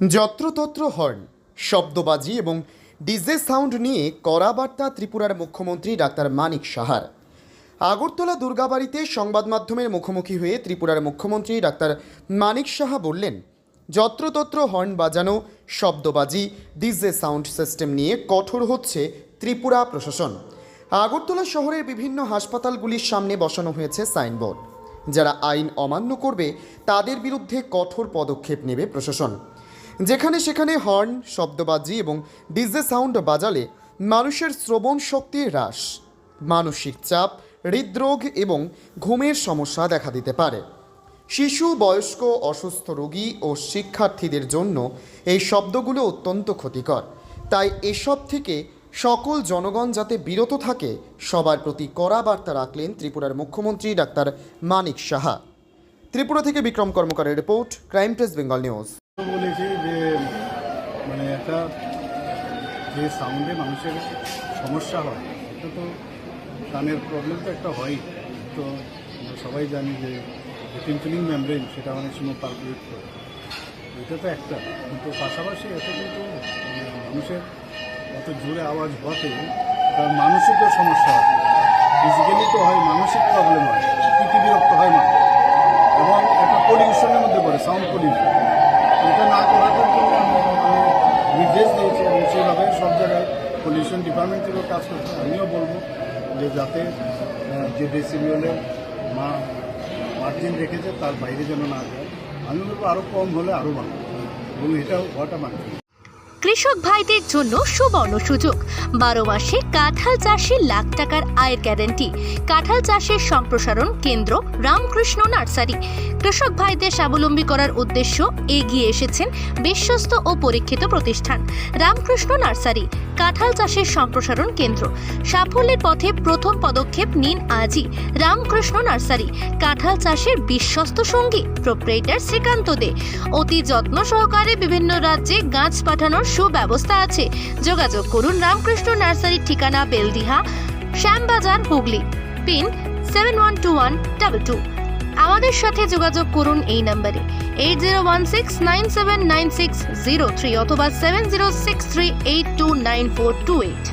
যত্রতত্র হর্ন, শব্দবাজি এবং DJ sound নিয়ে কড়া বার্তা ত্রিপুরার মুখ্যমন্ত্রী ডাক্তার মানিক সাহার। আগরতলা দুর্গাবাড়িতে সংবাদ মাধ্যমের মুখোমুখি হয়ে ত্রিপুরার মুখ্যমন্ত্রী ডাক্তার মানিক সাহা বললেন, যত্রতত্র হর্ন বাজানো, শব্দবাজি, ডিজে সাউন্ড সিস্টেম নিয়ে কঠোর হচ্ছে ত্রিপুরা প্রশাসন। আগরতলা শহরের বিভিন্ন হাসপাতালগুলির সামনে বসানো হয়েছে সাইনবোর্ড। যারা আইন অমান্য করবে, তাদের বিরুদ্ধে কঠোর পদক্ষেপ নেবে প্রশাসন। যেখানে সেখানে হর্ন, শব্দবাজি এবং ডিজে সাউন্ড বাজালে মানুষের শ্রবণ শক্তি হ্রাস, মানসিক চাপ, হৃদরোগ এবং ঘুমের সমস্যা দেখা দিতে পারে। শিশু, বয়স্ক, অসুস্থ রোগী ও শিক্ষার্থীদের জন্য এই শব্দগুলো অত্যন্ত ক্ষতিকর। তাই এসব থেকে সকল জনগণ যাতে বিরত থাকে, সবার প্রতি কড়া বার্তা রাখলেন ত্রিপুরার মুখ্যমন্ত্রী ডাক্তার মানিক সাহা। ত্রিপুরা থেকে Bikram কর্মকারের report, crime press, Bengal news. একটা যে সাউন্ডে মানুষের সমস্যা হয়, এটা তো কানের প্রবলেম তো একটা হয়। তো সবাই জানি যে টিম্পলিং মেমব্রেন সেটা অনেক সময় পারকুলেট করে। এটা তো একটা। কিন্তু পাশাপাশি এটা কিন্তু মানে মানুষের এত জোরে আওয়াজ হতে তার মানসিকও সমস্যা হয়। ফিজিক্যালি তো হয়, মানসিক প্রবলেম হয় পিটি বিরক্ত হয় মানুষ। এবং একটা পলিউশনের মধ্যে পড়ে সাউন্ড পলিউশন পলিউশন ডিপার্টমেন্ট কাজ করছে, আমিও বলব যে যাতে যে ডেসিবিওলের মা, মার্জিন রেখেছে, তার বাইরে যেন না যায়। আমি বলব আরও কম হলে আরও ভালো। এবং এটা হওয়াটা মানছি। কৃষক ভাইদের জন্য সুবর্ণ সুযোগ। বারো মাসে কাঁঠাল চাষে লাখ টাকার আয়ের গ্যারেন্টি। কাঁঠাল চাষের সম্প্রসারণ কেন্দ্র রামকৃষ্ণ নার্সারি। কৃষক ভাইদের স্বাবলম্বী করার উদ্দেশ্য এগিয়ে এসেছেন বিশ্বস্ত ও পরীক্ষিত প্রতিষ্ঠান, রামকৃষ্ণ নার্সারি। কাঁঠাল চাষের সম্প্রসারণ কেন্দ্র। সাফল্যের পথে প্রথম পদক্ষেপ নিন আজই রামকৃষ্ণ নার্সারি, কাঁঠাল চাষের বিশ্বস্ত সঙ্গী প্রোপ্রেটার শ্রীকান্ত দে। অতি যত্ন সহকারে বিভিন্ন রাজ্যে গাছ পাঠানোর সুব্যবস্থা আছে। যোগাযোগ করুন রামকৃষ্ণ নার্সারির ঠিকানা Beldiha, Shyambazar, Hooghly. Pin seven one two one double two. আমাদের সাথে যোগাযোগ করুন এই নাম্বারে eight zero one six nine seven nine six zero three অথবা seven zero six three eight two nine four two eight